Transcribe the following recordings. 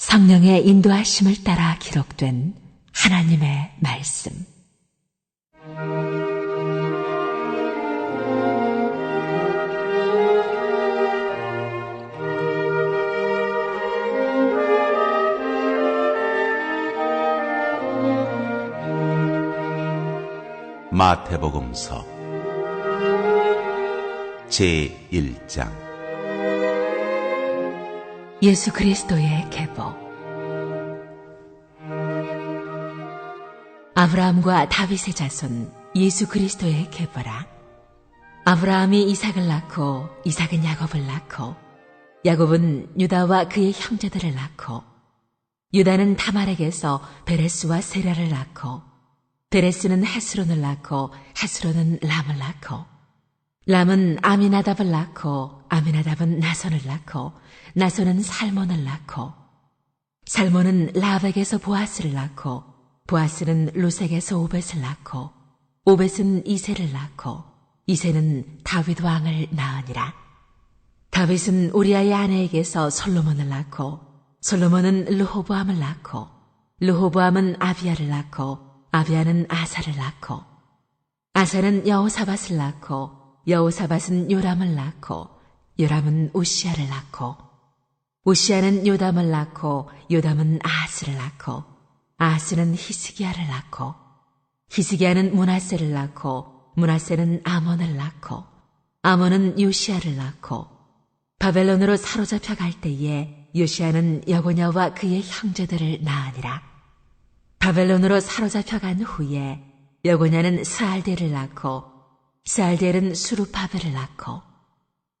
성령의 인도하심을 따라 기록된 하나님의 말씀. 마태복음서 제1장 예수 그리스도의 계보. 아브라함과 다윗의 자손 예수 그리스도의 계보라. 아브라함이 이삭을 낳고 이삭은 야곱을 낳고 야곱은 유다와 그의 형제들을 낳고 유다는 타말에게서 베레스와 세라를 낳고 베레스는 헤스론을 낳고 헤스론은 람을 낳고 람은 아미나답을 낳고 아미나답은 나선을 낳고 나선은 살몬을 낳고. 살몬은 라백에서 보아스를 낳고 보아스는 루색에서 오벳을 낳고 오벳은 이세를 낳고 이세는 다윗 왕을 낳으니라. 다윗은 우리아의 아내에게서 솔로몬을 낳고 솔로몬은 르호보암을 낳고 르호보암은 아비야를 낳고 아비야는 아사를 낳고 아사는 여호사밧을 낳고 여호사밧은 요람을 낳고 요람은 우시아를 낳고 우시아는 요담을 낳고 요담은 아하스를 낳고 아하스는 히스기야를 낳고 히스기야는 문하세를 낳고 문하세는 아몬을 낳고 아몬은 요시아를 낳고 바벨론으로 사로잡혀 갈 때에 요시아는 여고냐와 그의 형제들을 낳으니라. 바벨론으로 사로잡혀 간 후에 여고냐는 스알데를 낳고 스알델은 수르바벨을 낳고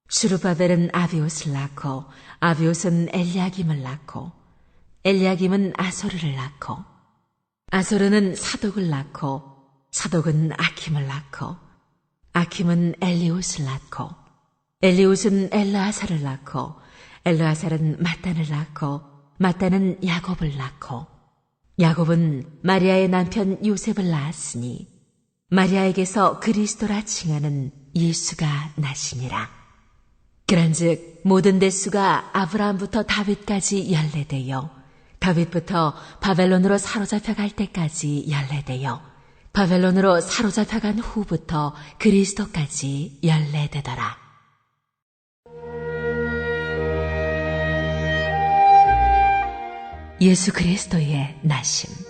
수르바벨은 아비옷을 낳고 아비옷은 엘리야김을 낳고 엘리야김은 아소르를 낳고 아소르는 사독을 낳고 사독은 아킴을 낳고 아킴은 엘리옷을 낳고 엘리옷은 엘르아사를 낳고 엘르아살은 마단을 낳고 마단은 야곱을 낳고 야곱은 마리아의 남편 요셉을 낳았으니 마리아에게서 그리스도라 칭하는 예수가 나시니라. 그런즉 모든 대수가 아브라함부터 다윗까지 연례되어 다윗부터 바벨론으로 사로잡혀 갈 때까지 연례되어 바벨론으로 사로잡혀 간 후부터 그리스도까지 연례되더라. 예수 그리스도의 나심.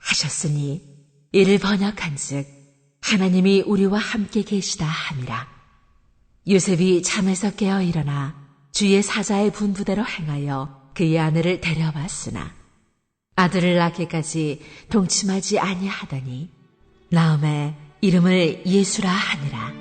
하셨으니 이를 번역한즉 하나님이 우리와 함께 계시다 함이라. 요셉이 잠에서 깨어 일어나 주의 사자의 분부대로 행하여 그의 아내를 데려왔으나 아들을 낳기까지 동침하지 아니하더니 나음에 이름을 예수라 하니라.